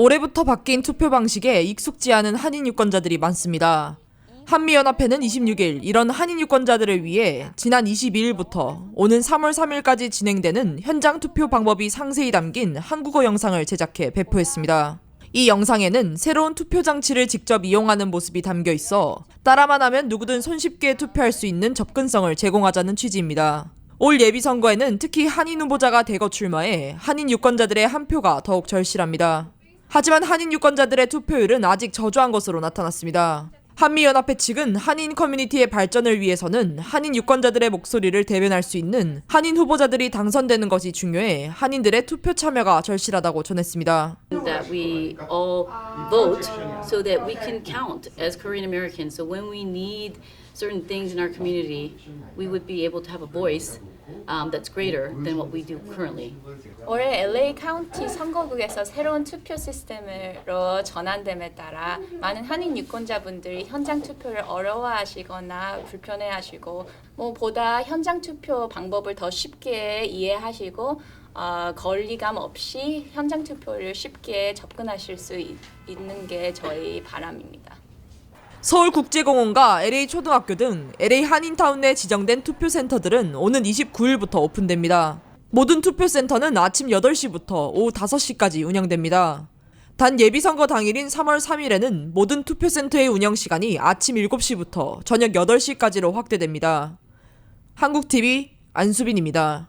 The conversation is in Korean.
올해부터 바뀐 투표 방식에 익숙지 않은 한인 유권자들이 많습니다. 한미연합회는 26일 이런 한인 유권자들을 위해 지난 22일부터 오는 3월 3일까지 진행되는 현장 투표 방법이 상세히 담긴 한국어 영상을 제작해 배포했습니다. 이 영상에는 새로운 투표 장치를 직접 이용하는 모습이 담겨 있어 따라만 하면 누구든 손쉽게 투표할 수 있는 접근성을 제공하자는 취지입니다. 올 예비선거에는 특히 한인 후보자가 대거 출마해 한인 유권자들의 한 표가 더욱 절실합니다. 하지만 한인 유권자들의 투표율은 아직 저조한 것으로 나타났습니다. 한미연합회 측은 한인 커뮤니티의 발전을 위해서는 한인 유권자들의 목소리를 대변할 수 있는 한인 후보자들이 당선되는 것이 중요해 한인들의 투표 참여가 절실하다고 전했습니다. that we all vote so that we can count as Korean Americans. So when we need certain things in our community, we would be able to have a voice um, that's greater than what we do currently. 올해 LA 카운티 선거국에서 새로운 투표 시스템으로 전환됨에 따라 많은 한인 유권자분들이 현장 투표를 어려워하시거나 불편해하시고 뭐 보다 현장 투표 방법을 더 쉽게 이해하시고 어, 거리감 없이 현장 투표를 쉽게 접근하실 수 있, 있는 게 저희 바람입니다. 서울국제공원과 LA 초등학교 등 LA 한인타운 내 지정된 투표센터들은 오는 29일부터 오픈됩니다. 모든 투표센터는 아침 8시부터 오후 5시까지 운영됩니다. 단 예비선거 당일인 3월 3일에는 모든 투표센터의 운영 시간이 아침 7시부터 저녁 8시까지로 확대됩니다. 한국TV 안수빈입니다.